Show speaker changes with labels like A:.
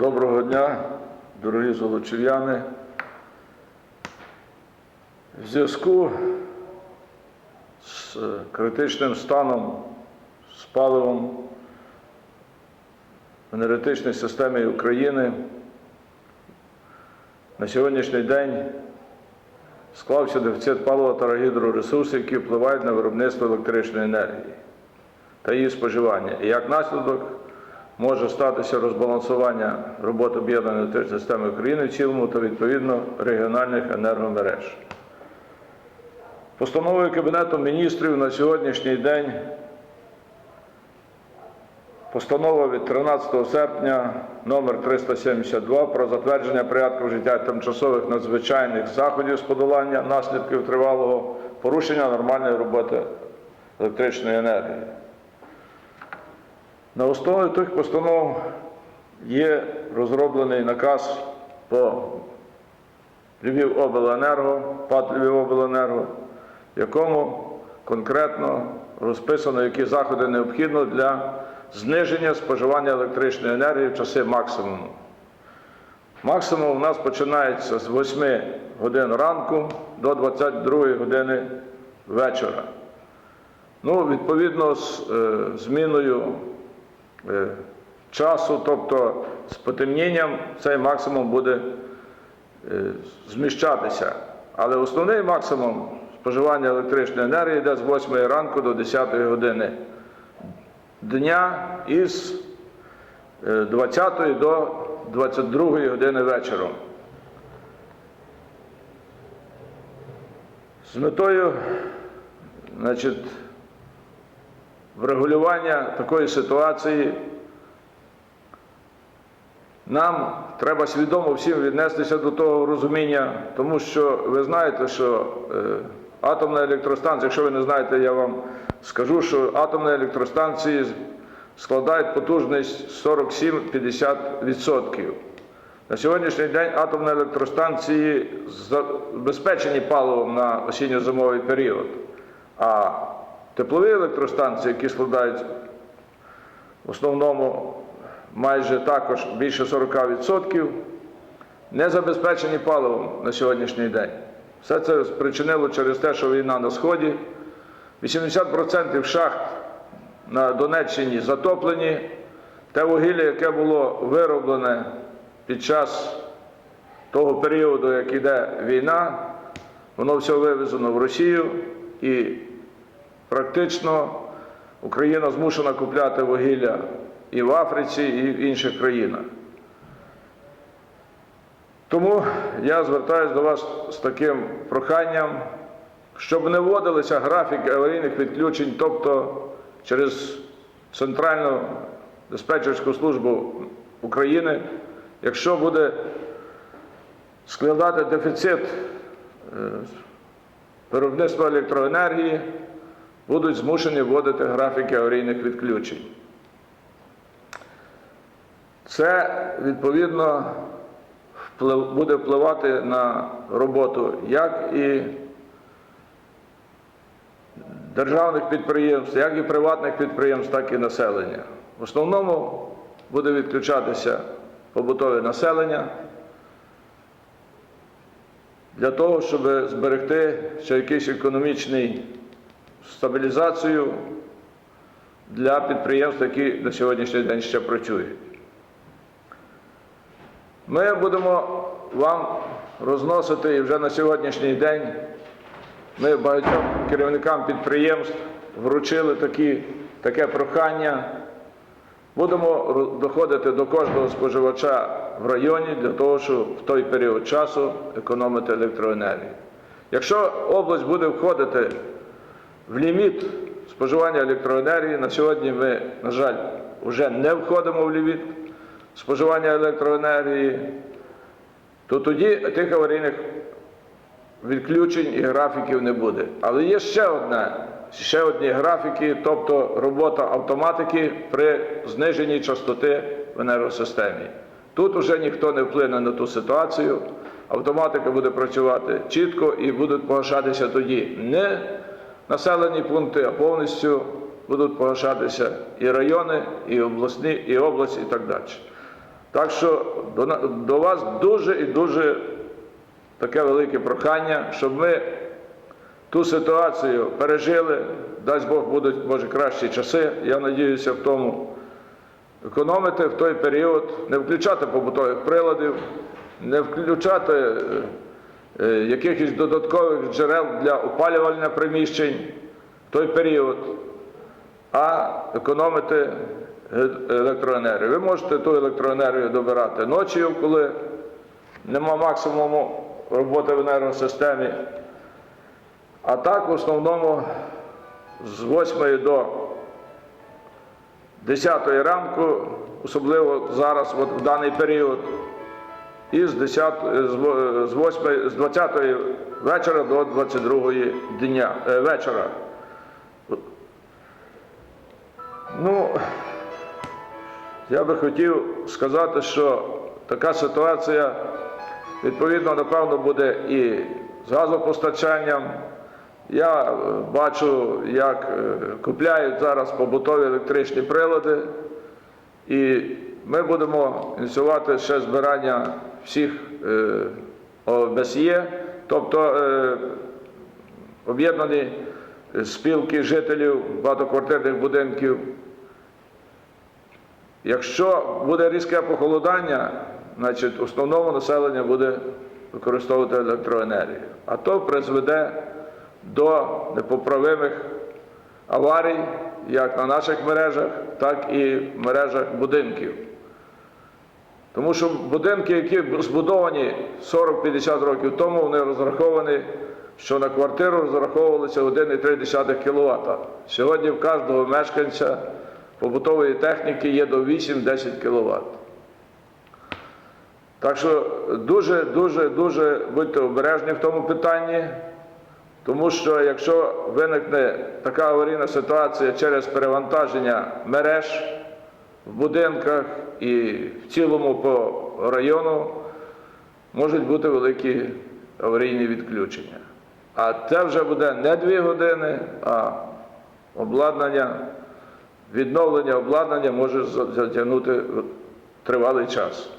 A: Доброго дня, дорогі золочів'яни. В зв'язку з критичним станом з паливом в енергетичній системі України на сьогоднішній день склався дефіцит палива та гідроресурсів, які впливають на виробництво електричної енергії та її споживання. І як наслідок може статися розбалансування роботи об'єднаної електричної системи України в цілому та відповідно регіональних енергомереж. Постановою Кабінету міністрів на сьогоднішній день постанова від 13 серпня номер 372 про затвердження порядку вжиття тимчасових надзвичайних заходів з подолання наслідків тривалого порушення нормальної роботи електричної енергії. На основі тих постанов є розроблений наказ по Львівобленерго, ПАТ Львівобленерго, в якому конкретно розписано, які заходи необхідно для зниження споживання електричної енергії в часи максимуму. Максимум у нас починається з 8 годин ранку до 22 години вечора. Ну, відповідно з е, зміною часу, тобто з потемнінням, цей максимум буде е, зміщатися. Але основний максимум споживання електричної енергії йде з 8 ранку до 10 години дня із е, 20 до 22 години вечором. З метою значить, врегулювання такої ситуації нам треба свідомо всім віднестися до того розуміння, тому що ви знаєте, що е, атомна електростанція, якщо ви не знаєте, я вам скажу, що атомні електростанції складають потужність 47-50%. На сьогоднішній день атомні електростанції забезпечені паливом на осінньо-зимовий період, а теплові електростанції, які складають в основному майже також більше 40%, не забезпечені паливом на сьогоднішній день. Все це спричинило через те, що війна на Сході. 80% шахт на Донеччині затоплені. Те вугілля, яке було вироблене під час того періоду, як іде війна, воно все вивезено в Росію і практично Україна змушена купляти вугілля і в Африці, і в інших країнах. Тому я звертаюся до вас з таким проханням, щоб не вводилися графіки аварійних відключень, тобто через Центральну диспетчерську службу України, якщо буде складати дефіцит е, виробництва електроенергії, будуть змушені вводити графіки аварійних відключень. Це відповідно буде впливати на роботу як і державних підприємств, як і приватних підприємств, так і населення. В основному буде відключатися побутове населення для того, щоб зберегти ще якусь економічну стабілізацію для підприємств, які на сьогоднішній день ще працюють. Ми будемо вам розносити і вже на сьогоднішній день ми багатьом керівникам підприємств вручили такі, таке прохання. Будемо доходити до кожного споживача в районі для того, щоб в той період часу економити електроенергію. Якщо область буде входити в ліміт споживання електроенергії, на сьогодні ми, на жаль, вже не входимо в ліміт споживання електроенергії, то тоді тих аварійних відключень і графіків не буде. Але є ще одне, ще одні графіки, тобто робота автоматики при зниженні частоти в енергосистемі. Тут вже ніхто не вплине на ту ситуацію. Автоматика буде працювати чітко і будуть погашатися тоді не населені пункти, а повністю будуть погашатися і райони, і обласні, і область, і так далі. Так що до, до вас дуже і дуже таке велике прохання, щоб ми ту ситуацію пережили. Дасть Бог будуть, може, кращі часи. Я надіюся в тому економити в той період, не включати побутових приладів, не включати е, якихось додаткових джерел для опалювання приміщень в той період, а економити е- електроенергію. Ви можете ту електроенергію добирати ночі, коли нема максимуму роботи в енергосистемі. А так, в основному, з 8 до 10 ранку, особливо зараз, от в даний період, і з 10, з 8, з 20 вечора до 22 дня, е, вечора. Ну, я би хотів сказати, що така ситуація, відповідно, напевно, буде і з газопостачанням. Я е, бачу, як е, купляють зараз побутові електричні прилади, і ми будемо ініціювати ще збирання всіх е, ОБСЄ, тобто е, об'єднані спілки жителів багатоквартирних будинків. Якщо буде різке похолодання, значить основному населення буде використовувати електроенергію. А то призведе до непоправимих аварій, як на наших мережах, так і в мережах будинків. Тому що будинки, які збудовані 40-50 років тому, вони розраховані, що на квартиру розраховувалися 1,3 кВт. Сьогодні в кожного мешканця побутової техніки є до 8-10 кВт. Так що дуже, дуже, дуже будьте обережні в тому питанні, тому що якщо виникне така аварійна ситуація через перевантаження мереж в будинках і в цілому по району, можуть бути великі аварійні відключення. А це вже буде не дві години, а обладнання, відновлення обладнання може затягнути тривалий час.